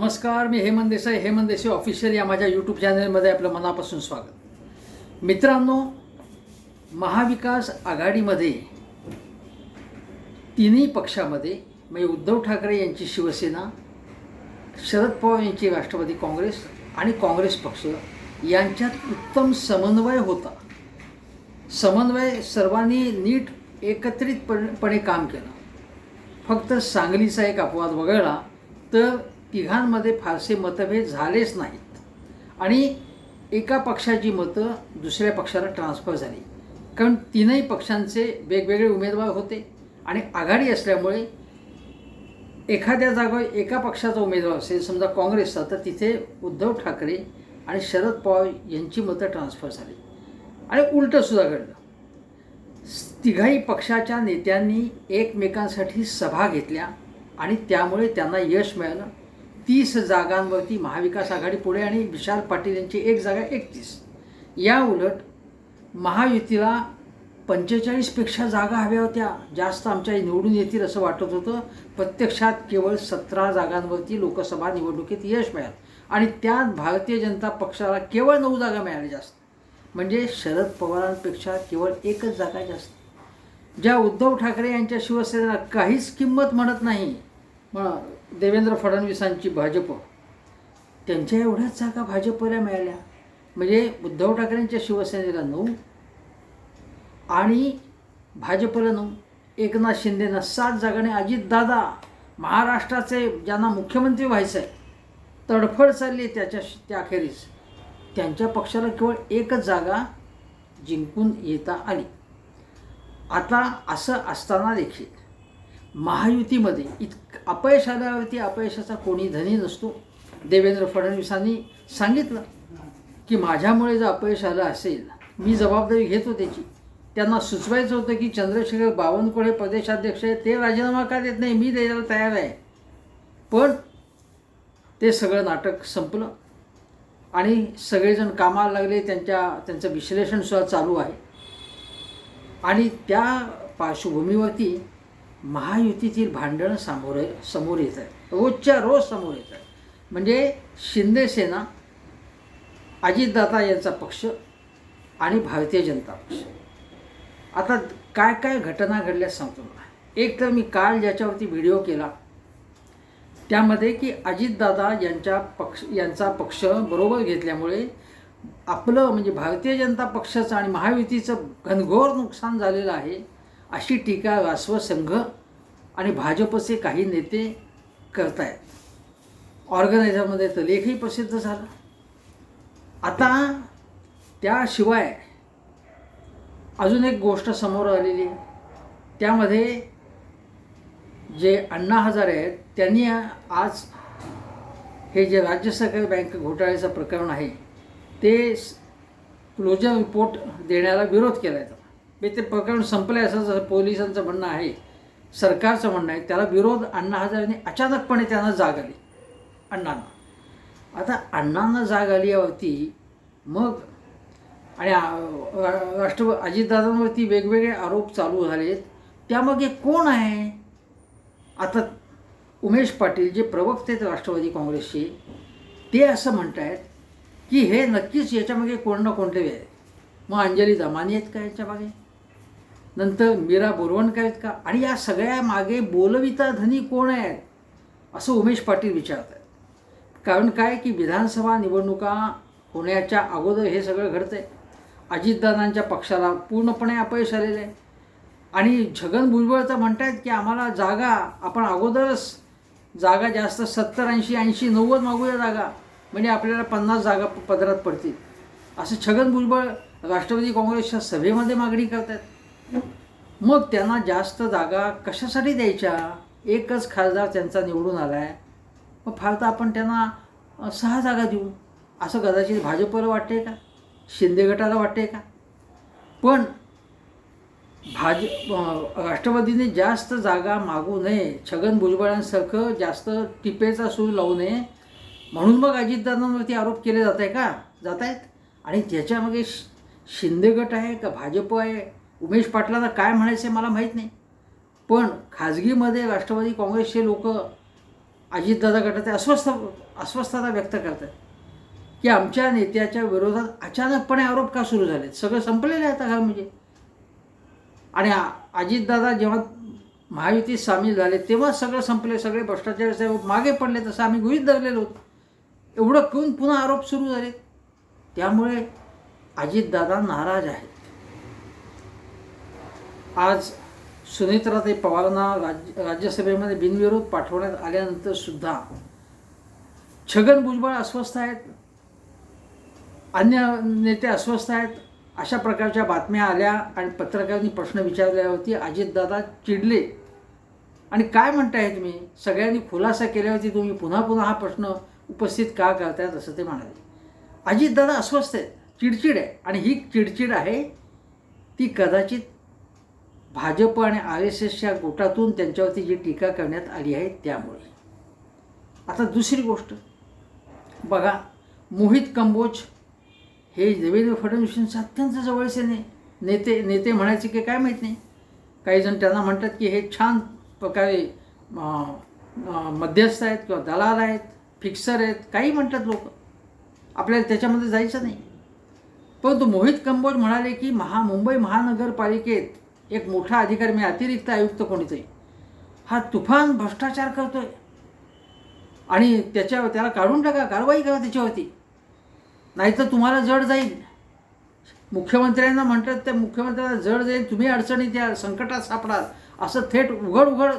नमस्कार मी हेमंत देसाई हेमंत देसाई ऑफिशियल या माझ्या यूट्यूब चॅनलमध्ये आपलं मनापासून स्वागत. मित्रांनो महाविकास आघाडीमध्ये तिन्ही पक्षामध्ये म्हणजे उद्धव ठाकरे यांची शिवसेना शरद पवार यांची राष्ट्रवादी काँग्रेस आणि काँग्रेस पक्ष यांच्यात उत्तम समन्वय होता. समन्वय सर्वांनी नीट एकत्रितपणे काम केलं. फक्त सांगलीचा एक अपवाद वगळला तर तिघांमध्ये फारसे मतभेद झालेच नाहीत. आणि एका पक्षाची मतं दुसऱ्या पक्षाला ट्रान्सफर झाली. कारण तीनही पक्षांचे वेगवेगळे उमेदवार होते आणि आघाडी असल्यामुळे एखाद्या जागेवर एका पक्षाचा उमेदवार असेल समजा काँग्रेसचा तर तिथे उद्धव ठाकरे आणि शरद पवार यांची मतं ट्रान्सफर झाली. आणि उलटंसुद्धा घडलं. तिघाही पक्षाच्या नेत्यांनी एकमेकांसाठी सभा घेतल्या आणि त्यामुळे त्यांना यश मिळालं. तीस जागांवरती महाविकास आघाडी पुढे आणि विशाल पाटील यांची एक जागा एकतीस. या उलट महायुतीला पंचेचाळीसपेक्षा जागा हव्या होत्या. जास्त आमच्या निवडून येतील असं वाटत होतं. प्रत्यक्षात केवळ सतरा जागांवरती लोकसभा निवडणुकीत यश मिळालं. आणि त्यात भारतीय जनता पक्षाला केवळ नऊ जागा मिळाल्या जास्त. म्हणजे शरद पवारांपेक्षा केवळ एकच जागा जास्त. ज्या उद्धव ठाकरे यांच्या शिवसेनेला काहीच किंमत म्हणत नाही मग देवेंद्र फडणवीसांची भाजप. त्यांच्या एवढ्याच जागा भाजपला मिळाल्या. म्हणजे उद्धव ठाकरेंच्या शिवसेनेला नऊ आणि भाजपला नऊ. एकनाथ शिंदेना सात जागाने अजितदादा महाराष्ट्राचे ज्यांना मुख्यमंत्री व्हायचं आहे तडफड चालली त्याच्या त्याखेरीज त्यांच्या पक्षाला केवळ एकच जागा जिंकून येता आली. आता असं असताना देखील महायुतीमध्ये इत अपयश आल्यावरती अपयशाचा कोणी धनी नसतो. देवेंद्र फडणवीसांनी सांगितलं की माझ्यामुळे जर अपयश आलं असेल मी जबाबदारी घेतो त्याची त्यांना सुचवायचं होतं की चंद्रशेखर बावनकुळे प्रदेशाध्यक्ष आहेत ते राजीनामा का देत नाही? मी द्यायला तयार आहे. पण ते सगळं नाटक संपलं आणि सगळेजण कामाला लागले. त्यांच्या त्यांचं विश्लेषणसुद्धा चालू आहे. आणि त्या पार्श्वभूमीवरती महायुतीतील भांडणं समोर समोर येत आहे रोजच्या रोज समोर येत आहे म्हणजे शिंदेसेना अजितदादा यांचा पक्ष आणि भारतीय जनता पक्ष. आता काय काय घटना घडल्या सांगतो मला. एक तर मी काल ज्याच्यावरती व्हिडिओ केला त्यामध्ये की अजितदादा यांच्या पक्ष यांचा पक्ष बरोबर घेतल्यामुळे आपलं म्हणजे भारतीय जनता पक्षाचं आणि महायुतीचं घनघोर नुकसान झालेलं आहे. अशी टीका रासव संघ आणि भाजपचे काही नेते करतायत. ऑर्गनायझरमध्ये तर लेखही प्रसिद्ध झाला. आता त्याशिवाय अजून एक गोष्ट समोर आलेली. आहे त्यामध्ये जे अण्णा हजारे आहेत त्यांनी आज हे जे राज्य सहकारी बँक घोटाळ्याचं प्रकरण आहे ते क्लोजर रिपोर्ट देण्याला विरोध केला आहे ते प्रकरण संपले असं जसं पोलिसांचं म्हणणं आहे सरकारचं म्हणणं आहे त्याला विरोध अण्णा हजारेने अचानकपणे त्यांना जाग आली. अण्णांना. आता अण्णांना जाग आली यावरती मग आणि राष्ट्र अजितदादांवरती वेगवेगळे आरोप चालू झालेत. त्यामागे कोण आहे? आता उमेश पाटील जे प्रवक्ते आहेत राष्ट्रवादी काँग्रेसचे ते असं म्हणत आहेत की हे नक्कीच याच्यामागे कोण ना कोणते आहे मग अंजली दमानी आहेत का याच्यामागे? नंतर मीरा बोरवणकर आहेत का? आणि या सगळ्या मागे बोलविता धनी कोण आहेत? असं उमेश पाटील विचारत आहेत कारण काय की विधानसभा निवडणुका होण्याच्या अगोदर हे सगळं घडतं आहे अजितदादांच्या पक्षाला पूर्णपणे अपयश आलेलं आहे आणि छगन भुजबळ तर म्हणतायत की आम्हाला जागा आपण अगोदरच जागा जास्त सत्तर ऐंशी ऐंशी नव्वद मागूया जागा. म्हणजे आपल्याला पन्नास जागा पदरात पडतील. असं छगन भुजबळ राष्ट्रवादी काँग्रेसच्या सभेमध्ये मागणी करत आहेत मग त्यांना जास्त जागा कशासाठी द्यायच्या? एकच खासदार त्यांचा निवडून आला आहे मग फार तर आपण त्यांना सहा जागा देऊ. असं कदाचित भाजपला वाटते का? शिंदे गटाला वाटते का? पण भाज राष्ट्रवादीने जास्त जागा मागू नये. छगन भुजबळांसारखं जास्त टिपेचा सूर लावू नये. म्हणून मग अजितदादांवरती आरोप केले जात आहे का? जात आहेत आणि त्याच्यामागे शिंदे गट आहे का भाजप आहे? उमेश पाटलांना काय म्हणायचं आहे मला माहीत नाही. पण खाजगीमध्ये राष्ट्रवादी काँग्रेसचे लोक अजितदादा गटाचे अस्वस्थ अस्वस्थता व्यक्त करतात. की आमच्या नेत्याच्या विरोधात अचानकपणे आरोप का सुरू झालेत? सगळं संपलेलं आहे आता का म्हणजे. आणि अजितदादा जेव्हा महायुतीत सामील झाले तेव्हा सगळं संपले सगळे भ्रष्टाचार मागे पडले तसं आम्ही गृहित धरलेलो होतो. एवढं करून पुन्हा आरोप सुरू झाले त्यामुळे अजितदादा नाराज आहेत. आज सुनेत्राताई पवारांना राज्य राज्यसभेमध्ये बिनविरोध पाठवण्यात आल्यानंतर सुद्धा छगन भुजबळ अस्वस्थ आहेत अन्य नेते अस्वस्थ आहेत अशा प्रकारच्या बातम्या आल्या आणि पत्रकारांनी प्रश्न विचारल्यावरती अजितदादा चिडले. आणि काय म्हणताय तुम्ही? सगळ्यांनी खुलासा केल्यावरती तुम्ही पुन्हा पुन्हा हा प्रश्न उपस्थित का करतायत असं ते म्हणाले. अजितदादा अस्वस्थ आहेत चिडचिड आहे आणि ही चिडचिड आहे ती कदाचित भाजप आणि आर एस एसच्या गोटातून त्यांच्यावरती जी टीका करण्यात आली आहे त्यामुळे. आता दुसरी गोष्ट. बघा मोहित कंबोज हे देवेंद्र फडणवीसांचे अत्यंत जवळचे ने नेते नेते म्हणायचे की काय माहीत नाही. काही जण त्यांना म्हणतात की हे छान प्रकारे मध्यस्थ आहेत किंवा दलाल आहेत फिक्सर आहेत काही म्हणतात लोक. आपल्याला त्याच्यामध्ये जायचं नाही. परंतु मोहित कंबोज म्हणाले की महा मुंबई महानगरपालिकेत एक मोठा अधिकारी मी अतिरिक्त आयुक्त कोणीतरी. हा तुफान भ्रष्टाचार करतोय. आणि त्याच्या त्याला काढून टाका कारवाई करा त्याच्यावरती. नाहीतर तुम्हाला जड जाईल. मुख्यमंत्र्यांना म्हणतात त्या मुख्यमंत्र्यांना जड जाईल तुम्ही अडचणीत या संकटात सापडाल. असं थेट उघड उघड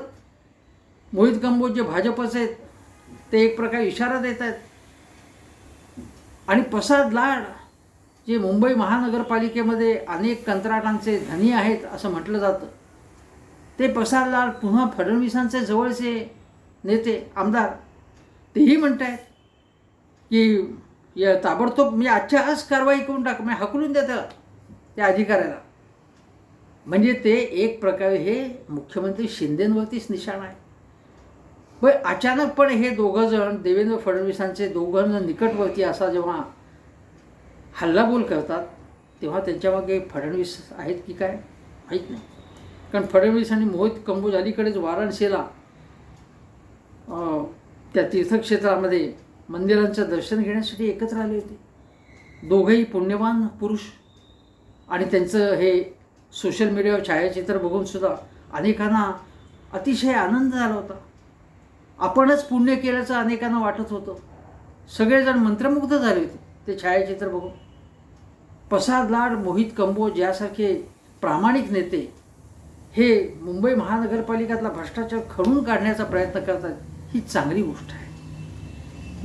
मोहित कंबोज जे भाजपचे आहेत ते एक प्रकारे इशारा देत आहेत. आणि प्रसाद लाड जे मुंबई महानगरपालिकेमध्ये अनेक कंत्राटांचे धनी आहेत असं म्हटलं जातं. ते पसारलाल पुन्हा फडणवीसांचे जवळचे नेते आमदार तेही म्हणत आहेत की या ताबडतोब मी आजच्या आज कारवाई करून टाक मी हकलून द्या त्याला त्या अधिकाऱ्याला. म्हणजे ते एक प्रकारे हे मुख्यमंत्री शिंदेंवरतीच निशाण आहे. पण अचानकपणे हे दोघं जण देवेंद्र फडणवीसांचे दोघं जण निकटवर्ती असा जेव्हा हल्लाबोल करतात तेव्हा त्यांच्यामागे फडणवीस आहेत की काय? माहीत नाही. कारण फडणवीस आणि मोहित कंबोज अलीकडेच वाराणसीला त्या तीर्थक्षेत्रामध्ये मंदिरांचं दर्शन घेण्यासाठी एकत्र आले होते. दोघंही पुण्यवान पुरुष आणि त्यांचं हे सोशल मीडियावर छायाचित्र बघूनसुद्धा अनेकांना अतिशय आनंद झाला होता. आपणच पुण्य केल्याचं अनेकांना वाटत होतं. सगळेजण मंत्रमुग्ध झाले होते. ते छायाचित्र बघून. प्रसाद लाड मोहित कंबोज यासारखे प्रामाणिक नेते हे मुंबई महानगरपालिकेतला भ्रष्टाचार खडून काढण्याचा प्रयत्न करतात ही चांगली गोष्ट आहे.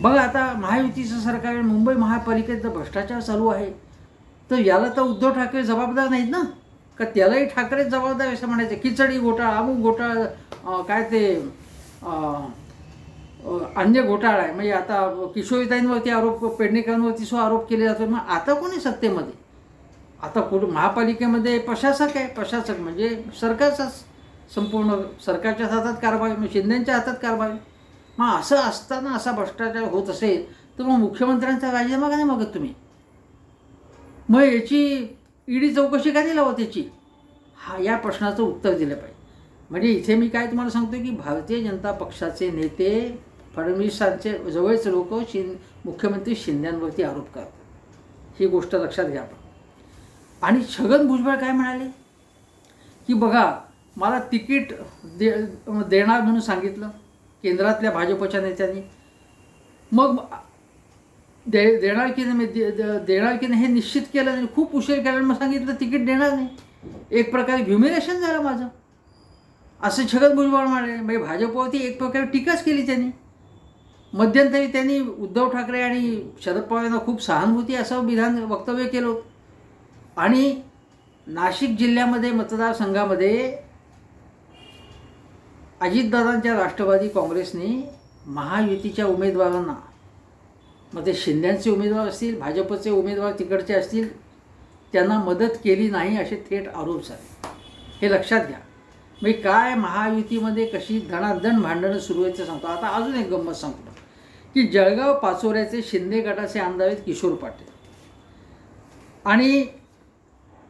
बघा आता महायुतीचं सरकार मुंबई महापालिकेत जर भ्रष्टाचार चालू आहे. तर याला तर उद्धव ठाकरे जबाबदार नाहीत ना? का त्यालाही ठाकरेच जबाबदार असं म्हणायचं? खिचडी घोटाळा अमुक घोटाळा काय ते अन्य घोटाळा आहे. म्हणजे आता किशोरीताईंवरती आरोप पेडणेकरांवरती सुद्धा आरोप केले जातो. मग आता कोणी सत्तेमध्ये? आता कुठं महापालिकेमध्ये प्रशासक आहे? प्रशासक म्हणजे सरकारचाच संपूर्ण सरकारच्या हातात कारभार मग शिंदेच्या हातात कारभार मग असं असताना असा भ्रष्टाचार होत असेल तर मग मुख्यमंत्र्यांचा राजीनामा का नाही मागत तुम्ही? मग याची ईडी चौकशी का नाही लावत याची? हा या प्रश्नाचं उत्तर दिलं पाहिजे. म्हणजे इथे मी काय तुम्हाला सांगतो की भारतीय जनता पक्षाचे नेते फडणवीसांचे जवळचे लोक शिं मुख्यमंत्री शिंद्यांवरती आरोप करतात. ही गोष्ट लक्षात घ्या आपण. आणि छगन भुजबळ काय म्हणाले? की बघा मला तिकीट दे देणार म्हणून सांगितलं केंद्रातल्या भाजपच्या नेत्यांनी. मग दे देणार की नाही दे- देणार की नाही हे निश्चित केलं नाही. खूप उशीर केला मग सांगितलं तिकीट देणार नाही. एक प्रकारे ह्युमिलेशन झालं माझं. असं छगन भुजबळ म्हणाले म्हणजे भाजपवरती एक प्रकारे टीकाच केली त्यांनी. मध्यंतरी त्यांनी उद्धव ठाकरे आणि शरद पवार यांना खूप सहानुभूती असं विधान वक्तव्य केलं. होतं आणि नाशिक जिल्ह्यामध्ये मतदारसंघामध्ये अजितदादांच्या राष्ट्रवादी काँग्रेसने महायुतीच्या उमेदवारांना मग ते शिंद्यांचे उमेदवार असतील भाजपचे उमेदवार तिकडचे असतील त्यांना मदत केली नाही असे थेट आरोप झाले. हे लक्षात घ्या. मी काय महायुतीमध्ये कशी धणाधण भांडणं सुरू आहेत ते सांगतो. आता अजून एक गंमत सांगतो. की जळगाव पाचोऱ्याचे शिंदे गटाचे आमदार आहेत किशोर पाटील. आणि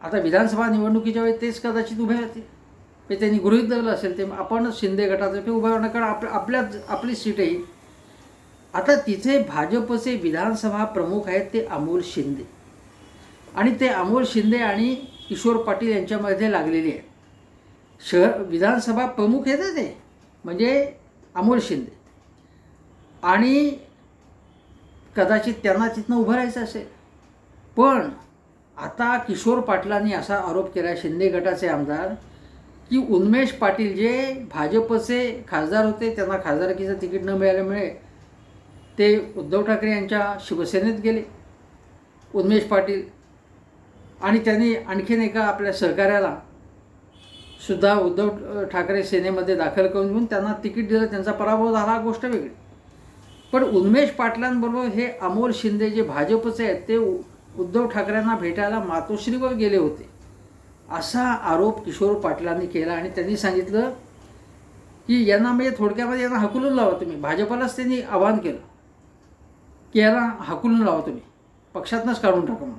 आता विधानसभा निवडणुकीच्या वेळी तेच कदाचित उभे राहतील. ते त्यांनी गृहित धरलं असेल ते आपण शिंदे गटातर्फे ते उभं राहणं कारण आप आपल्याच आपली सीट आहे आता तिथे भाजपचे विधानसभा प्रमुख आहेत ते अमोल शिंदे. आणि ते अमोल शिंदे आणि किशोर पाटील यांच्यामध्ये लागलेले आहेत. शहर विधानसभा प्रमुख आहेत ते. म्हणजे अमोल शिंदे. आणि कदाचित त्यांना तिथनं उभं राहायचं असेल. पण आता किशोर पाटलांनी असा आरोप केला शिंदे गटाचे आमदार की उन्मेष पाटील जे भाजपचे खासदार होते त्यांना खासदारकीचं तिकीट न मिळाल्यामुळे ते उद्धव ठाकरे यांच्या शिवसेनेत गेले. उन्मेष पाटील आणि त्यांनी आणखीन एका आपल्या सहकार्याला सुद्धा उद्धव ठाकरे सेनेमध्ये दाखल करून घेऊन त्यांना तिकीट दिलं. त्यांचा पराभव झाला गोष्ट वेगळी. पण उन्मेष पाटलांबरोबर हे अमोल शिंदे जे भाजपचे आहेत ते उ- उद्धव ठाकरेंना भेटायला मातोश्रीवर गेले होते. असा आरोप किशोर पाटलांनी केला आणि त्यांनी सांगितलं की यांना म्हणजे थोडक्यामध्ये यांना हकलून लावा तुम्ही. भाजपालाच त्यांनी आवाहन केलं की याला हकलून लावा तुम्ही. पक्षातनंच काढून टाका म्हणून.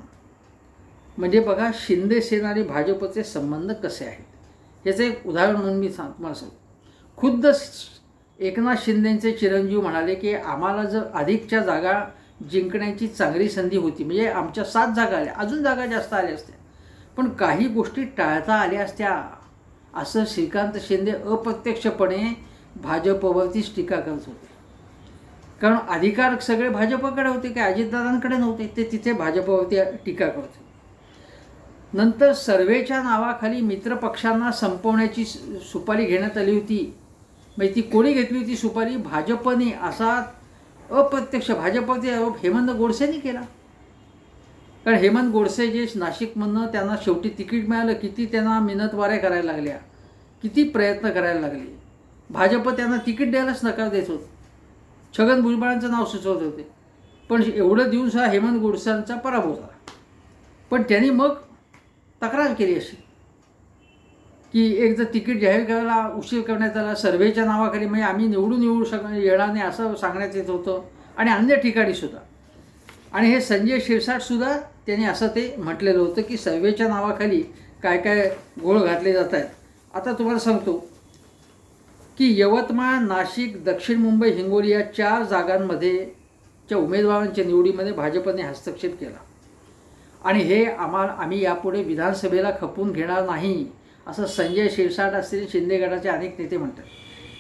म्हणजे बघा शिंदे सेना आणि भाजपचे संबंध कसे आहेत? याचं एक उदाहरण म्हणून मी सांग तुम्हाला सांगतो. खुद्द एकनाथ शिंदेचे चिरंजीव म्हणाले की आम्हाला जर अधिकच्या जागा जिंकण्याची चांगली संधी होती म्हणजे आमच्या सात जागा आल्या अजून जागा जास्त आल्या असत्या. पण काही गोष्टी टाळता आल्या असत्या. असं श्रीकांत शिंदे अप्रत्यक्षपणे भाजपवरतीच टीका करत होते. कारण अधिकार सगळे भाजपकडे होते की अजितदादांकडे नव्हते. ते तिथे भाजपवरती टीका करत होते. नंतर सर्वेच्या नावाखाली मित्रपक्षांना संपवण्याची सुपारी घेण्यात आली होती. म्हणजे ती कोणी घेतली होती सुपारी? भाजपने असा अप्रत्यक्ष भाजपचे आरोप हेमंत गोडसेने केला. कारण हेमंत गोडसे जे नाशिकमधनं त्यांना शेवटी तिकीट मिळालं किती त्यांना मिनतवाऱ्या करायला लागल्या किती प्रयत्न करायला लागले. भाजप त्यांना तिकीट द्यायलाच नकार देत होत. छगन भुजबळांचं नाव सुचवत होते. पण एवढं देऊन सुद्धा हेमंत गोडसेंचा पराभव झाला. पण त्यांनी मग तक्रार केली अशी. की एक जर तिकीट जाहीर करायला उशीर करण्यात आला सर्वेच्या नावाखाली म्हणजे आम्ही निवडून येऊ शक येणार नाही असं सांगण्यात येत होतं. आणि अन्य ठिकाणी सुद्धा. आणि हे संजय शिरसाटसुद्धा त्यांनी असं ते म्हटलेलं होतं की सर्वेच्या नावाखाली काय काय गोळ घातले जात आहेत. आता तुम्हाला सांगतो की यवतमाळ नाशिक दक्षिण मुंबई हिंगोली या चार जागांमध्ये च्या उमेदवारांच्या निवडीमध्ये भाजपने हस्तक्षेप केला. आणि हे आम्हाला आम्ही यापुढे विधानसभेला खपवून घेणार नाही. असं संजय शिरसाट असतील शिंदे गटाचे अनेक नेते म्हणतात.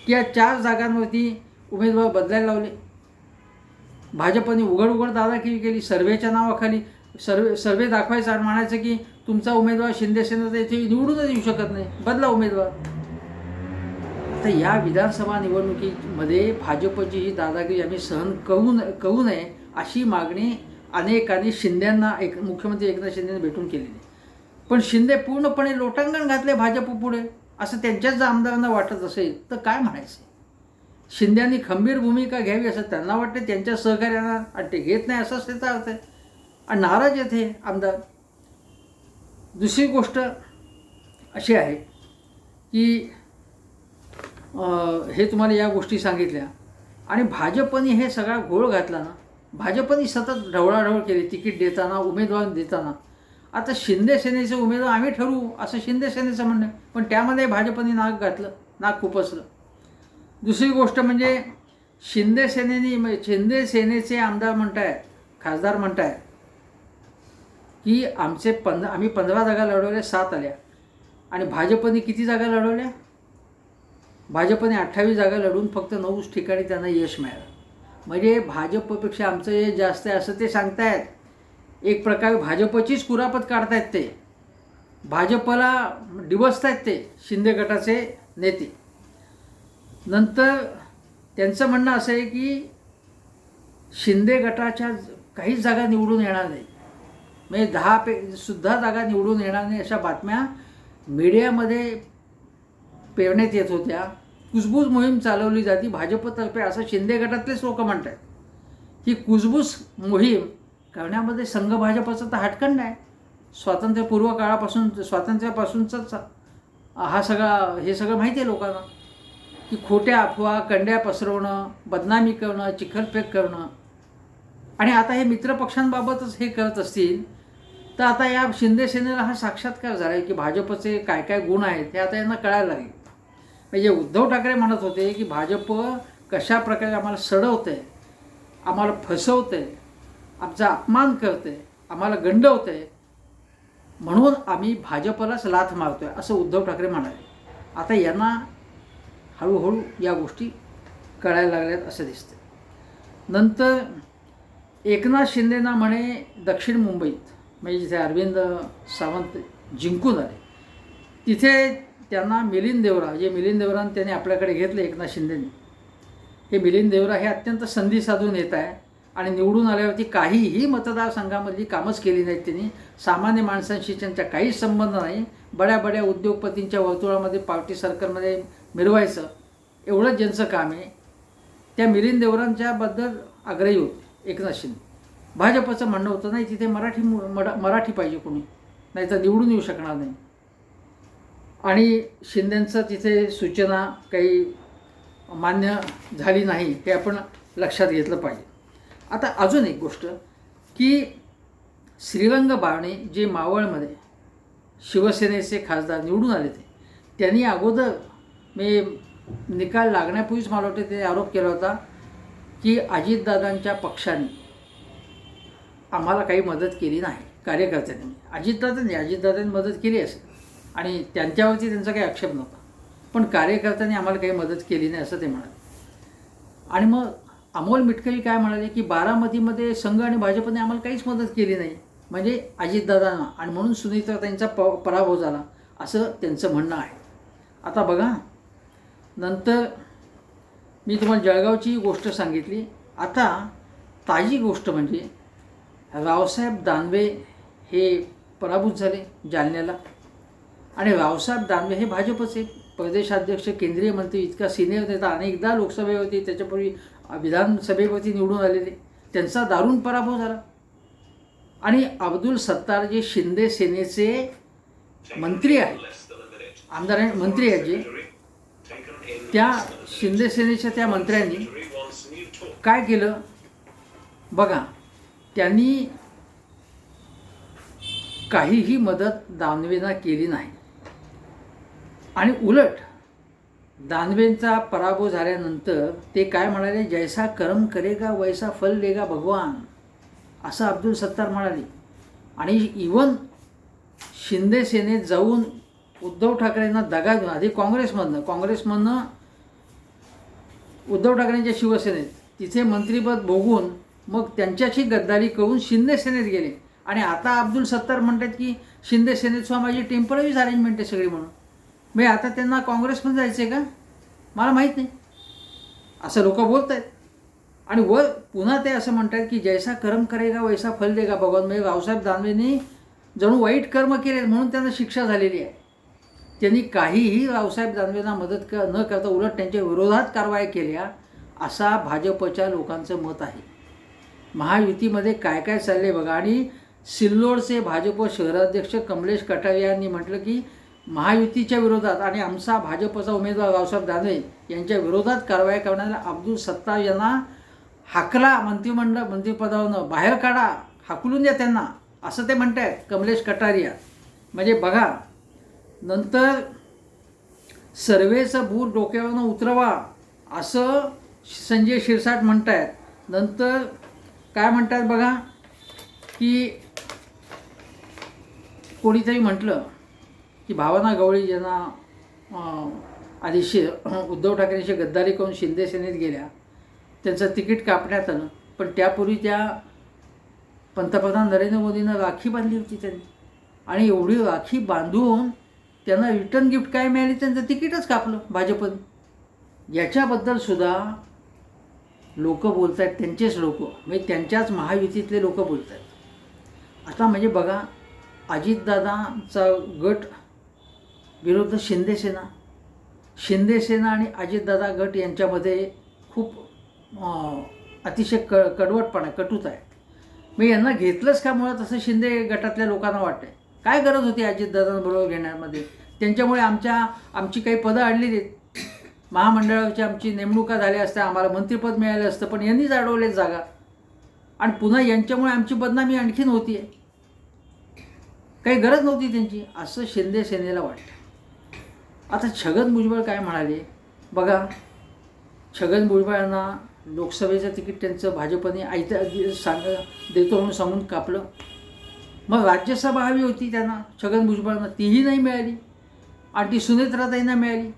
की या चार जागांवरती उमेदवार बदलायला लावले. भाजपने उघड उघड दादागिरी केली सर्वेच्या नावाखाली सर्वे सर्वे दाखवायचा आणि म्हणायचं की तुमचा उमेदवार शिंदे सेनेचा इथे निवडूनच येऊ शकत नाही. बदला उमेदवार. आता या विधानसभा निवडणुकीमध्ये भाजपची ही दादागिरी आम्ही सहन करू न करू नये अशी मागणी अनेकांनी शिंद्यांना एक मुख्यमंत्री एकनाथ शिंदेने भेटून केलेली पण शिंदे पूर्णपणे लोटांगण घातले भाजप पुढे. असं त्यांच्याच जर आमदारांना वाटत असेल तर काय म्हणायचं? शिंद्यांनी खंबीर भूमिका घ्यावी असं त्यांना वाटते त्यांच्या सहकार्यांना आणि घेत नाही असंच त्याचा अर्थ आहे. आणि नाराज येते आमदार. दुसरी गोष्ट अशी आहे की हे तुम्हाला या गोष्टी सांगितल्या. आणि भाजपने हे सगळा घोळ घातला ना भाजपने सतत ढवळाढवळ केली तिकीट देताना उमेदवार देताना. आता शिंदे सेनेचे उमेदवार आम्ही ठरवू असं शिंदे सेनेचं म्हणणं आहे. पण त्यामध्ये भाजपने नाक घातलं नाक खुपसलं. दुसरी गोष्ट म्हणजे शिंदे सेनेने शिंदे सेनेचे आमदार म्हणताय खासदार म्हणताय की आमचे पंध आम्ही पंधरा जागा लढवल्या सात आल्या. आणि भाजपने किती जागा लढवल्या? भाजपने अठ्ठावीस जागा लढून फक्त नऊच ठिकाणी त्यांना यश मिळालं. म्हणजे भाजपपेक्षा आमचं यश जास्त आहे असं ते सांगतायत. एक प्रकारे भाजपचीच कुरापत काढतायत ते. भाजपला डिवसतायत ते शिंदे गटाचे नेते. नंतर त्यांचं म्हणणं असं आहे की शिंदे गटाच्या काहीच जागा निवडून येणार नाही. म्हणजे दहा पे सुद्धा जागा निवडून येणार नाही अशा बातम्या मीडियामध्ये पेरण्यात येत होत्या. कुजबूज मोहीम चालवली जाती. भाजपतर्फे असं शिंदे गटातलेच लोक म्हणतात ही कुजबूज मोहीम करण्यामध्ये संघ भाजपाचं तर हाटखंड आहे. स्वातंत्र्यपूर्व काळापासून स्वातंत्र्यापासूनचाच हा सगळा हे सगळं माहिती आहे लोकांना. की खोट्या अफवा कंड्या पसरवणं बदनामी करणं चिखलफेक करणं. आणि आता हे मित्रपक्षांबाबतच हे करत असतील तर आता या शिंदे सेनेला हा साक्षात्कार झाला आहे की भाजपचे काय काय गुण आहेत हे आता यांना कळायला लागले. म्हणजे उद्धव ठाकरे म्हणत होते की भाजप कशा प्रकारे आम्हाला सडवतं आहे आम्हाला फसवतं आहे आमचा अपमान करतं आहे आम्हाला गंडवतं. आहे म्हणून आम्ही भाजपलाच लाथ मारतो आहे असं उद्धव ठाकरे म्हणाले. आता यांना हळूहळू या गोष्टी कळायला लागल्यात असं दिसतं नंतर एकनाथ शिंदेना म्हणे दक्षिण मुंबईत म्हणजे जिथे अरविंद सावंत जिंकून आले तिथे त्यांना मिलिंद देवरा जे मिलिंद देवरान त्यांनी आपल्याकडे घेतले एकनाथ शिंदेने. हे मिलिंद देवरा हे अत्यंत संधी साधून येत आहे. आणि निवडून आल्यावरती काहीही मतदारसंघामधली कामच केली नाहीत त्यांनी. सामान्य माणसांशी त्यांचा काहीच संबंध नाही. बड्या बड्या उद्योगपतींच्या वर्तुळामध्ये पार्टी सर्कलमध्ये मिरवायचं. एवढंच ज्यांचं काम आहे. त्या मिलिंद देवरांच्याबद्दल आग्रही होते एकनाथ शिंदे भाजपचं म्हणणं होतं नाही तिथे मराठी मु- मरा मराठी पाहिजे कोणी. नाही तर निवडून येऊ शकणार नाही. आणि शिंदेंचं तिथे सूचना काही मान्य झाली नाही हे आपण लक्षात घेतलं पाहिजे. आता अजून एक गोष्ट की श्रीरंग बावणे जे मावळमध्ये शिवसेनेचे खासदार निवडून आले ते त्यांनी अगोदर मी निकाल लागण्यापूर्वीच मला वाटतं ते आरोप केला होता की अजितदादांच्या पक्षाने आम्हाला काही मदत केली नाही कार्यकर्त्यांनी. अजितदादांनी अजितदादांनी मदत केली असेल आणि त्यांच्यावरती त्यांचा काही आक्षेप नव्हता. पण कार्यकर्त्यांनी आम्हाला काही मदत केली नाही असं ते म्हणाले आणि मग अमोल मिटकरी काय म्हणाले की बारामतीमध्ये संघ आणि भाजपने आम्हाला काहीच मदत केली नाही. म्हणजे अजितदादांना. आणि म्हणून सुनीता त्यांचा प पराभव झाला. असं त्यांचं म्हणणं आहे. आता बघा. नंतर मी तुम्हाला जळगावची गोष्ट सांगितली. आता ताजी गोष्ट म्हणजे रावसाहेब दानवे हे पराभूत झाले जालन्याला. आणि रावसाहेब दानवे हे भाजपचे प्रदेशाध्यक्ष केंद्रीय मंत्री इतका सिनियर नेता अनेकदा लोकसभेवरती त्याच्यापूर्वी विधानसभेवरती निवडून आलेले. त्यांचा दारुण पराभव झाला. आणि अब्दुल सत्तार जे शिंदे सेनेचे मंत्री आहेत आमदार मंत्री आहेत जे त्या शिंदे सेनेच्या त्या मंत्र्यांनी काय केलं? बघा त्यांनी काहीही मदत दानवेना केली नाही. आणि उलट दानवेंचा पराभव झाल्यानंतर ते काय म्हणाले? जैसा कर्म करेगा वैसा फल देगा भगवान. असं अब्दुल सत्तार म्हणाले. आणि इवन शिंदे सेनेत जाऊन उद्धव ठाकरेंना दगा देऊन आधी काँग्रेसमधनं काँग्रेसमधनं उद्धव ठाकरेंच्या शिवसेनेत तिथे मंत्रीपद भोगून मग त्यांच्याशी गद्दारी करून शिंदे सेनेत गेले. आणि आता अब्दुल सत्तार म्हणतात की शिंदे सेनेत सुद्धा माझी टेम्पररीज अरेंजमेंट आहे सगळी म्हणून. म्हणजे आता त्यांना काँग्रेसमध्ये जायचं आहे का? मला माहीत नाही. असं लोक बोलत आहेत आणि व पुन्हा ते असं म्हणतात की जैसा कर्म करेगा वैसा फल देगा. भगवान म्हणजे रावसाहेब दानवेंनी जणू वाईट कर्म केले म्हणून त्यांना शिक्षा झालेली आहे. त्यांनी काहीही रावसाहेब दानवेंना मदत क न करता उलट त्यांच्या विरोधात कारवाई केल्या असा भाजपच्या लोकांचं मत आहे. महायुतीमध्ये काय काय चालले बघा. आणि सिल्लोडचे भाजप शहराध्यक्ष कमलेश कटारिया यांनी म्हटलं की महायुतीच्या विरोधात आणि आमचा भाजपचा उमेदवार रावसाहेब दानवे यांच्या विरोधात कारवाई करणाऱ्या अब्दुल सत्तार यांना हाकला मंत्रिमंडळ मंत्रिपदावरनं बाहेर काढा हाकलून द्या त्यांना असं ते म्हणत आहेत कमलेश कटारिया. म्हणजे बघा नंतर सर्वेचं बूट डोक्यावरनं उतरवा असं संजय शिरसाट म्हणत आहेत नंतर काय म्हणतात बघा की कोणीतरी म्हटलं की भावना गवळी ज्यांना आधी शि उद्धव ठाकरेंशी गद्दारी करून शिंदे सेनेत गेल्या त्यांचं तिकीट कापण्यात आलं. पण त्यापूर्वी त्या पंतप्रधान नरेंद्र मोदींना राखी बांधली होती त्यांनी. आणि एवढी राखी बांधून त्यांना रिटर्न गिफ्ट काय मिळाली? त्यांचं तिकीटच कापलं भाजपनं. याच्याबद्दल सुद्धा लोक बोलत आहेत त्यांचेच लोक. म्हणजे त्यांच्याच महायुतीतले लोक बोलत आहेत आता म्हणजे बघा अजितदादांचा गट विरुद्ध शिंदेसेना शिंदेसेना आणि अजितदादा गट यांच्यामध्ये खूप अतिशय क कडवटपणा कटूत आहे. मी यांना घेतलंच का मुळात असं शिंदे गटातल्या लोकांना वाटतंय? काय गरज होती अजितदादांबरोबर घेण्यामध्ये? त्यांच्यामुळे आमच्या आमची काही पदं अडलेली आहेत महामंडळाची आमची नेमणुका झाल्या असत्या आम्हाला मंत्रिपद मिळालं असतं पण यांनीच अडवले जागा. आणि पुन्हा यांच्यामुळे आमची बदनामी आणखीन होती आहे काही गरज नव्हती त्यांची असं शिंदे सेनेला वाटतं आता छगन भुजबळ काय म्हणाले? बघा छगन भुजबळांना लोकसभेचं तिकीट त्यांचं भाजपने आयत्या सांग देतो म्हणून सांगून कापलं. मग राज्यसभा हवी होती त्यांना. छगन भुजबळांना तीही नाही मिळाली. आणि ती सुनेत्राताईंना मिळाली.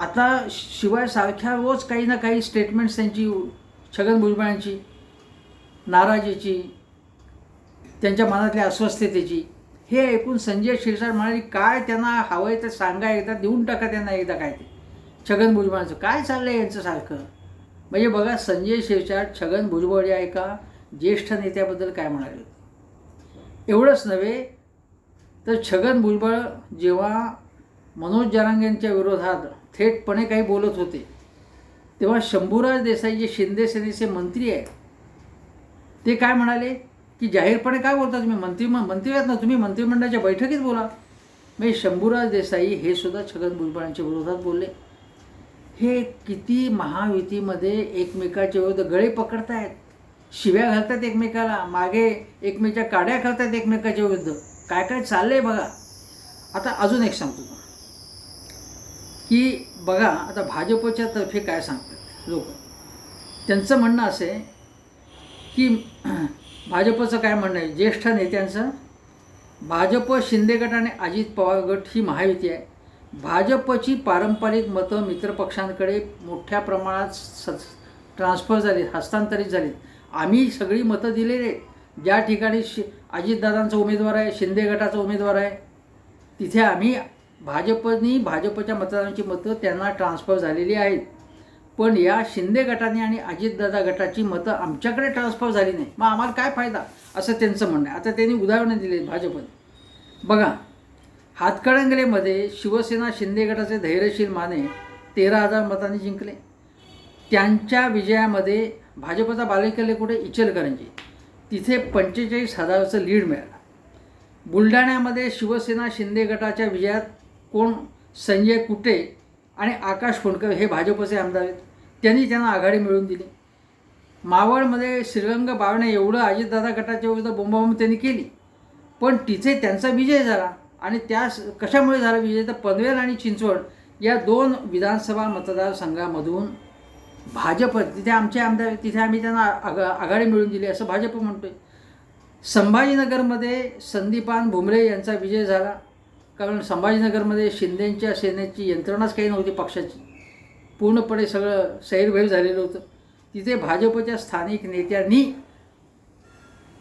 आता शिवाय सारख्या रोज काही ना काही स्टेटमेंट्स त्यांची छगन भुजबळांची नाराजीची त्यांच्या मनातल्या अस्वस्थतेची हे ऐकून संजय शिरसाट म्हणाले काय त्यांना हवं आहे तर सांगा एकदा देऊन टाका त्यांना एकदा काय ते छगन भुजबळांचं काय चाललं आहे यांचं सारखं म्हणजे बघा संजय शिरसाट छगन भुजबळ या एका ज्येष्ठ नेत्याबद्दल काय म्हणाले होते? एवढंच नव्हे तर छगन भुजबळ जेव्हा मनोज जरांगेंच्या विरोधात थेटपणे काही बोलत होते तेव्हा शंभूराज देसाई जे शिंदे सेनेचे मंत्री आहेत. ते काय म्हणाले? की जाहीरपणे काय बोलता तुम्ही? मंत्री मंत्री आहेत ना तुम्ही मंत्रिमंडळाच्या बैठकीत बोला. मी शंभूराज देसाई हे सुद्धा छगन भुजबळांच्या विरोधात बोलले. हे किती महायुतीमध्ये एकमेकाच्या विरुद्ध गळे पकडतायत. शिव्या घालतात एकमेकाला. मागे एकमेच्या काड्या घालतात एकमेकाच्या विरुद्ध. काय काय चाललंय बघा. आता अजून एक सांगतो तुम्हाला. की बघा आता भाजपच्या तर्फे काय सांगतात लोक? त्यांचं म्हणणं असं आहे की भाजपचं काय म्हणणं आहे? ज्येष्ठ नेत्यांचं? भाजप शिंदे गट आणि अजित पवार गट ही महायुती आहे. भाजपची पारंपरिक मतं मित्रपक्षांकडे मोठ्या प्रमाणात स ट्रान्सफर झाली हस्तांतरित झाली आम्ही सगळी मतं दिलेली आहेत. ज्या ठिकाणी शि अजितदादांचा उमेदवार आहे शिंदे गटाचा उमेदवार आहे तिथे आम्ही भाजपनी भाजपच्या मतदारांची मतं त्यांना ट्रान्सफर झालेली आहेत. पण या शिंदे गटाने आणि अजितदादा गटाची मतं आमच्याकडे ट्रान्सफर झाली नाही. मग आम्हाला काय फायदा? असं त्यांचं म्हणणं आहे. आता त्यांनी उदाहरणं दिली भाजपने. बघा हातकणंगलेमध्ये शिवसेना शिंदे गटाचे धैर्यशील माने तेरा हजार मतांनी जिंकले. त्यांच्या विजयामध्ये भाजपचा बालेकिल्ले कुठे? इचलकरंजी. तिथे पंचेचाळीस हजाराचं लीड मिळालं. बुलढाण्यामध्ये शिवसेना शिंदे गटाच्या विजयात कोण? संजय कुटे आणि आकाश फोंडकर हे भाजपचे आमदार आहेत. त्यांनी त्यांना आघाडी मिळवून दिली. मावळमध्ये श्रीरंग बावणे एवढं अजितदादा गटाच्या विरुद्ध बोंबाबोंब त्यांनी केली. पण तिथे त्यांचा विजय झाला आणि त्या कशामुळे झाला विजय? तर पनवेल आणि चिंचवड या दोन विधानसभा मतदारसंघामधून भाजप तिथे आमचे आमदार तिथे आम्ही त्यांना आघा आघाडी मिळवून दिली असं भाजप म्हणतो आहे संभाजीनगरमध्ये संदीपान भुमरे यांचा विजय झाला. कारण संभाजीनगरमध्ये शिंदेंच्या सेनेची यंत्रणाच काही नव्हती पक्षाची. पूर्णपणे सगळं सैरभैर झालेलं होतं. तिथे भाजपच्या स्थानिक नेत्यांनी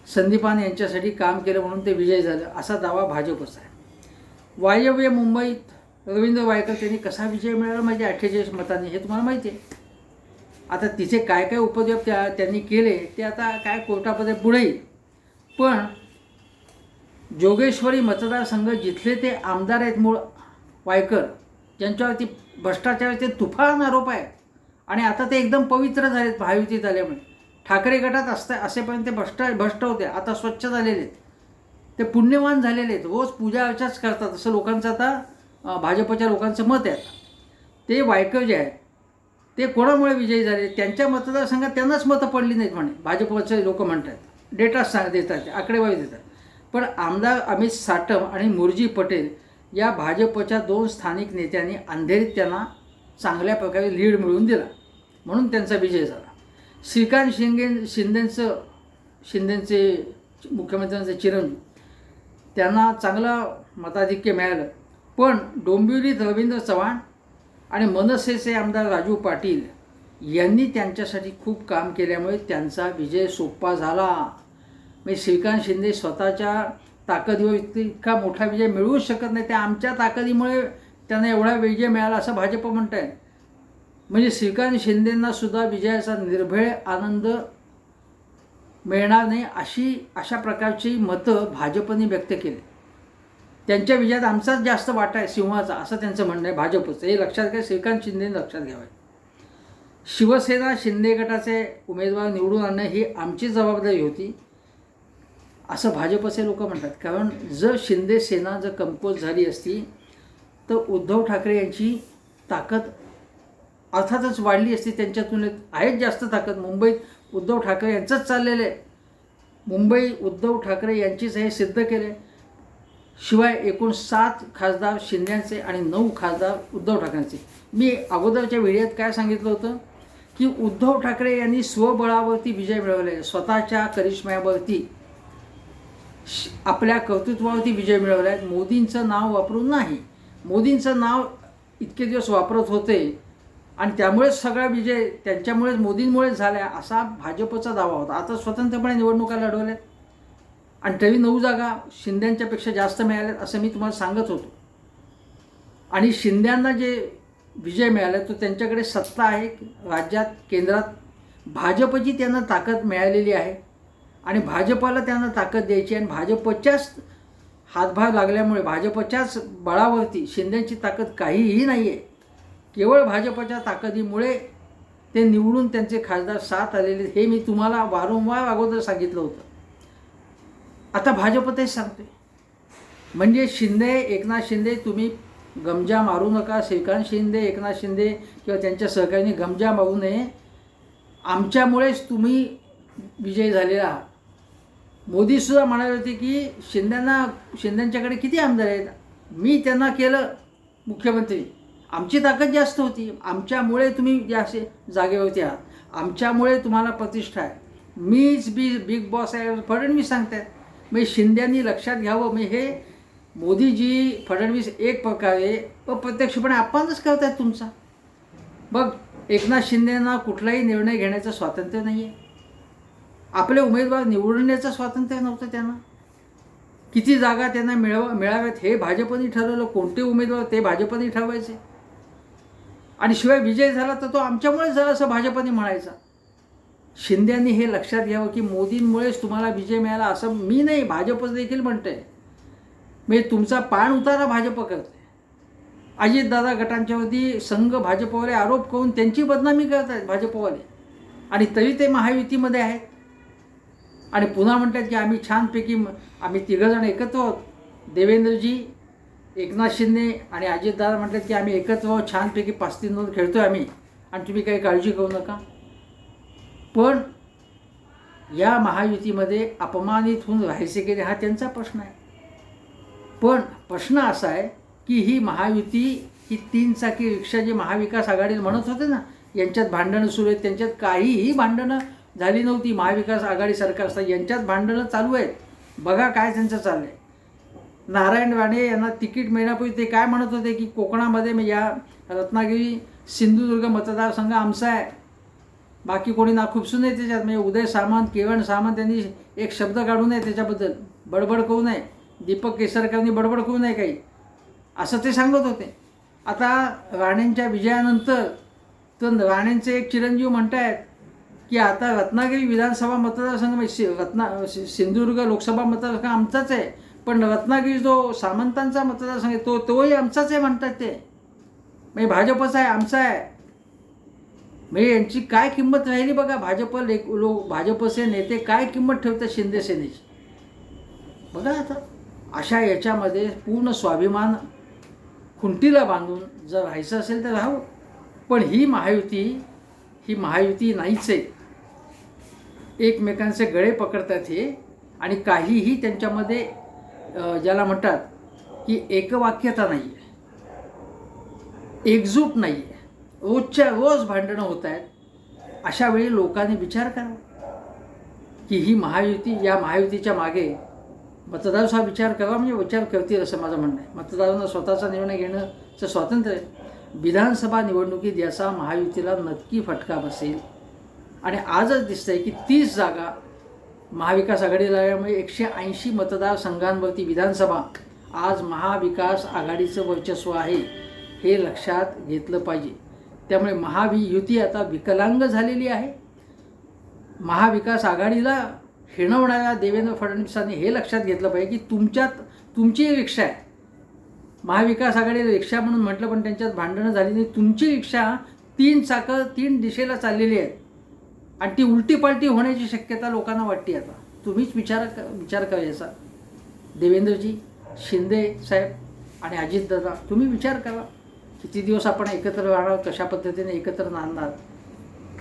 संदीपान यांच्यासाठी काम केलं म्हणून ते विजय झालं. असा दावा भाजपचा आहे. वायव्य मुंबईत रवींद्र वायकर त्यांनी कसा विजय मिळाला म्हणजे अठ्ठेचाळीस मतांनी. हे तुम्हाला माहिती आहे. आता तिथे काय काय उपद्रव त्या त्यांनी केले ते आता काय कोर्टामध्ये पुढे येईल. पण जोगेश्वरी मतदारसंघ जिथले ते आमदार आहेत मूळ वायकर ज्यांच्यावरती भ्रष्टाचाराचे तुफान आरोप आहे आणि आता ते एकदम पवित्र झालेत महायुतीत आल्यामुळे. ठाकरे गटात असता असेपर्यंत ते भ्रष्ट भ्रष्ट होते. आता स्वच्छ झालेले आहेत. ते पुण्यवान झालेले आहेत. रोज पूजा अर्चाच करतात. असं लोकांचं आता भाजपच्या लोकांचं मत आहे. ते वायकर जे आहेत ते कोणामुळे विजयी झाले? त्यांच्या मतदारसंघात त्यांनाच मतं पडली नाहीत म्हणे. भाजपचे लोक म्हणतात डेटा सांग देतात आकडेवारी देतात पण आमदार अमित साटम आणि मुरजी पटेल या भाजपच्या दोन स्थानिक नेत्यांनी अंधेरीत त्यांना चांगल्या प्रकारे लीड मिळवून दिला. म्हणून त्यांचा विजय झाला. श्रीकांत शिंदे शिंदेंचं शिंदेंचे मुख्यमंत्र्यांचे चिरंजीव. त्यांना चांगलं मताधिक्य मिळालं. पण डोंबिवलीत रवींद्र चव्हाण आणि मनसेचे आमदार राजू पाटील यांनी त्यांच्यासाठी खूप काम केल्यामुळे त्यांचा विजय सोपा झाला. म्हणजे श्रीकांत शिंदे स्वतःच्या ताकदीवर इतका मोठा विजय मिळवूच शकत नाही त्या आमच्या ताकदीमुळे त्यांना एवढा विजय मिळाला असं भाजप म्हणत आहे म्हणजे श्रीकांत शिंदेंना सुद्धा विजयाचा निर्भय आनंद मिळणार नाही अशी अशा प्रकारची मतं भाजपने व्यक्त केली. त्यांच्या विजयात आमचाच जास्त वाटा आहे सिंहाचा असं त्यांचं म्हणणं आहे भाजपचं. हे लक्षात घ्या श्रीकांत शिंदेने लक्षात घ्यावं. शिवसेना शिंदे गटाचे उमेदवार निवडून आणणं ही आमची जबाबदारी होती. असं भाजपचे लोक म्हणतात. कारण जर शिंदे सेना जर कमकुवत झाली असती तर उद्धव ठाकरे यांची ताकद अर्थातच वाढली असती. त्यांच्या तुलनेत आहेच जास्त ताकद. मुंबईत उद्धव ठाकरे यांचंच चाललेलं आहे. मुंबई उद्धव ठाकरे यांचीच हे सिद्ध केले शिवाय एकूण सात खासदार शिंद्यांचे आणि नऊ खासदार उद्धव ठाकरेंचे. मी अगोदरच्या व्हिडिओत काय सांगितलं होतं? की उद्धव ठाकरे यांनी स्वबळावरती विजय मिळवले स्वतःच्या करिश्म्यावरती. आपल्या कर्तृत्वावरती विजय मिळवला आहे मोदींचं नाव वापरून नाही. मोदींचं नाव इतके दिवस वापरत होते आणि त्यामुळेच सगळा विजय त्यांच्यामुळेच मोदींमुळेच झाला असा भाजपचा दावा होता. आता स्वतंत्रपणे निवडणुका लढवल्या आणि तरी नऊ जागा शिंद्यांच्यापेक्षा जास्त मिळाल्यात असं मी तुम्हाला सांगत होतो. आणि शिंद्यांना जे विजय मिळाला तो त्यांच्याकडे सत्ता आहे. राज्यात केंद्रात भाजपची त्यांना ताकद मिळालेली आहे. आणि भाजपाला त्यांना ताकद द्यायची आणि भाजपच्याच हातभार लागल्यामुळे भाजपच्याच बळावरती शिंद्यांची ताकद काहीही नाही आहे केवळ भाजपच्या ताकदीमुळे ते निवडून त्यांचे खासदार साथ आलेले हे मी तुम्हाला वारंवार अगोदर सांगितलं होतं. आता भाजप तेच सांगते म्हणजे शिंदे एकनाथ शिंदे तुम्ही गमजा मारू नका श्रीकांत शिंदे एकनाथ शिंदे किंवा त्यांच्या सहकार्याने गमजा मारू नये. आमच्यामुळेच तुम्ही विजयी झालेला आहात. मोदीसुद्धा म्हणाले होते की शिंद्यांना शिंद्यांच्याकडे किती आमदार आहेत? मी त्यांना केलं मुख्यमंत्री. आमची ताकद जास्त होती. आमच्यामुळे तुम्ही जास्त जागेवरती आहात. आमच्यामुळे तुम्हाला प्रतिष्ठा आहे. मीच बी बिग बॉस आहे फडणवीस सांगतात मी शिंद्यांनी लक्षात घ्यावं. मी हे मोदीजी फडणवीस एक प्रकारे अप्रत्यक्षपणे अपमानच आहेत तुमचा. बघ एकनाथ शिंदेना कुठलाही निर्णय घेण्याचं स्वातंत्र्य नाही आहे आपले उमेदवार निवडण्याचं स्वातंत्र्य नव्हतं त्यांना. किती जागा त्यांना मिळव मिळाव्यात हे भाजपने ठरवलं कोणते उमेदवार ते भाजपने ठरवायचे. आणि शिवाय विजय झाला तर तो आमच्यामुळेच झाला असं भाजपने म्हणायचा. शिंद्यांनी हे लक्षात घ्यावं की मोदींमुळेच तुम्हाला विजय मिळाला असं मी नाही भाजपच देखील म्हणते म्हणजे तुमचा पाण उतारा भाजप करते अजितदादा गटांच्यावरती संघ भाजपवाले आरोप करून त्यांची बदनामी करत आहेत भाजपवाले. आणि तरी ते महायुतीमध्ये आहेत. आणि पुन्हा म्हणतात की आम्ही छानपैकी आम्ही तिघंजण एकत्र आहोत. देवेंद्रजी एकनाथ शिंदे आणि अजितदादा म्हणतात की आम्ही एकत्र आहोत छानपैकी पाच तीन दोन खेळतो आहे आम्ही. आणि तुम्ही काही काळजी करू नका. पण या महायुतीमध्ये अपमानित होऊन राहायचे की नाही हा त्यांचा प्रश्न आहे. पण प्रश्न असा आहे की ही महायुती ही तीन चाकी रिक्षा जी महाविकास आघाडीला म्हणत होते ना यांच्यात भांडणं सुरू आहेत त्यांच्यात काहीही भांडणं झाली नव्हती. महाविकास आघाडी सरकार असतात यांच्यात भांडणं चालू आहेत. बघा काय त्यांचं चाललं आहे नारायण राणे यांना तिकीट मिळण्यापूर्वी ते काय म्हणत होते की कोकणामध्ये या रत्नागिरी सिंधुदुर्ग मतदारसंघ आमचा आहे. बाकी कोणी ना खूप सुने त्याच्यात. म्हणजे उदय सामंत किरण सामंत यांनी एक शब्द काढू नये त्याच्याबद्दल. बडबड करू नये. दीपक केसरकरांनी बडबड करू नये काही. असं ते सांगत होते. आता राणेंच्या विजयानंतर तर राणेंचे एक चिरंजीव म्हणत आहेत की आता रत्नागिरी विधानसभा मतदारसंघ म्हणजे सि- रत्ना सिंधुदुर्ग लोकसभा मतदारसंघ आमचाच आहे. पण रत्नागिरी जो सामंतांचा मतदारसंघ आहे तो तोही आमचाच आहे म्हणतात ते. म्हणजे भाजपचा आहे आमचा आहे. म्हणजे यांची काय किंमत राहिली बघा भाजप लेख लोक भाजपचे नेते काय किंमत ठेवतात शिंदे सेनेची? बघा आता. अशा याच्यामध्ये पूर्ण स्वाभिमान खुंटीला बांधून जर राहायचं असेल तर राहावं पण ही महायुती ही महायुती नाहीच आहे. एकमेकांचे गळे पकडतात हे. आणि काहीही त्यांच्यामध्ये ज्याला म्हणतात की एकवाक्यता नाही आहे एकजूट नाही आहे रोजच्या रोज भांडणं होत आहेत. अशा वेळी लोकांनी विचार करावा. की ही महायुती या महायुतीच्या मागे मतदारचा हा विचार करावा म्हणजे विचार करतील असं माझं म्हणणं आहे. मतदारांना स्वतःचा निर्णय घेणंचं स्वातंत्र्य आहे. विधानसभा निवडणुकीत याचा महायुतीला नक्की फटका बसेल. आणि आजच दिसतंय की तीस जागा महाविकास आघाडीला आल्यामुळे म्हणजे एकशे ऐंशी मतदारसंघांवरती विधानसभा आज महाविकास आघाडीचं वर्चस्व आहे हे लक्षात घेतलं पाहिजे. त्यामुळे महायुती आता विकलांग झालेली आहे. महाविकास आघाडीला हिणवणाऱ्या देवेंद्र फडणवीसांनी हे लक्षात घेतलं पाहिजे की तुमच्यात तुमची रिक्षा आहे. महाविकास आघाडीला रिक्षा म्हणून म्हटलं पण त्यांच्यात भांडणं झाली नाही. तुमची रिक्षा तीन चाकं तीन दिशेला चाललेली आहेत. आणि ती उलटी पालटी होण्याची शक्यता लोकांना वाटते आता. तुम्हीच विचार क- विचार करा याचा. देवेंद्रजी शिंदे साहेब आणि अजितदादा तुम्ही विचार करा किती दिवस आपण एकत्र राहणार कशा पद्धतीने एकत्र नांदणार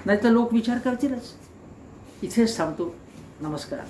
नाही तर लोक विचार करतीलच. इथेच थांबतो. नमस्कार.